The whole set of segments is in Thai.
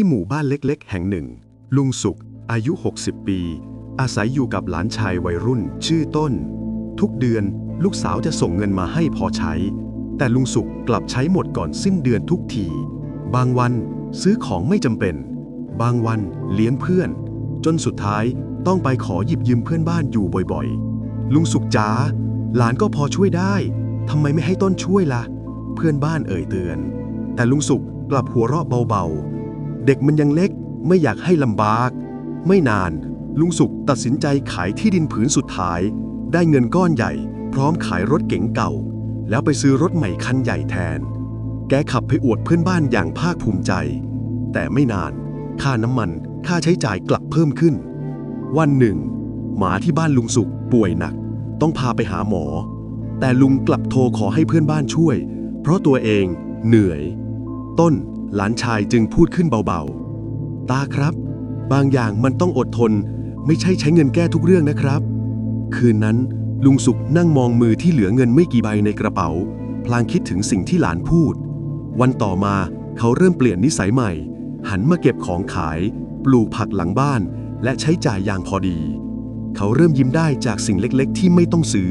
ที่หมู่บ้านเล็กๆ แห่งหนึ่ง ลุงสุข อายุ 60 ปี อาศัยอยู่กับหลานชายวัยรุ่น ชื่อต้น ทุกเดือนลูกสาวจะส่งเงินมาให้พอใช้ แต่ลุงสุขกลับใช้หมดก่อนสิ้นเดือนทุกที บางวันซื้อของไม่จำเป็น บางวันเลี้ยงเพื่อน จนสุดท้ายต้องไปขอหยิบยืมเพื่อนบ้านอยู่บ่อยๆ ลุงสุขจ๋าหลานก็พอช่วยได้ทำไมไม่ให้ต้นช่วยล่ะ เพื่อนบ้านเอ่ยเตือน แต่ลุงสุขกลับหัวเราะเบาๆ เด็กมันยังเล็กไม่อยากให้ลำบาก ไม่นาน ลุงสุขตัดสินใจขายที่ดินผืนสุดท้าย ได้เงินก้อนใหญ่ พร้อมขายรถเก๋งเก่า แล้วไปซื้อรถใหม่คันใหญ่แทน แกขับไปอวดเพื่อนบ้านอย่างภาคภูมิใจ แต่ไม่นาน ค่าน้ำมันค่าใช้จ่ายกลับเพิ่มขึ้น วันหนึ่ง หมาที่บ้านลุงสุขป่วยหนัก ต้องพาไปหาหมอ แต่ลุงกลับโทรขอให้เพื่อนบ้านช่วย เพราะตัวเองเหนื่อย ต้น หลานชายจึงพูดขึ้นเบาๆ ตาครับ บางอย่างมันต้องอดทน ไม่ใช่ใช้เงินแก้ทุกเรื่องนะครับ คืนนั้นลุงสุขนั่งมองมือที่เหลือเงินไม่กี่ใบในกระเป๋า พลางคิดถึงสิ่งที่หลานพูด วันต่อมาเขาเริ่มเปลี่ยนนิสัยใหม่ หันมาเก็บของขาย ปลูกผักหลังบ้าน และใช้จ่ายอย่างพอดี เขาเริ่มยิ้มได้จากสิ่งเล็กๆ ที่ไม่ต้องซื้อ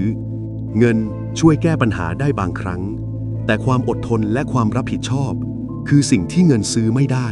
เงินช่วยแก้ปัญหาได้บางครั้ง แต่ความอดทนและความรับผิดชอบ คือสิ่งที่เงินซื้อไม่ได้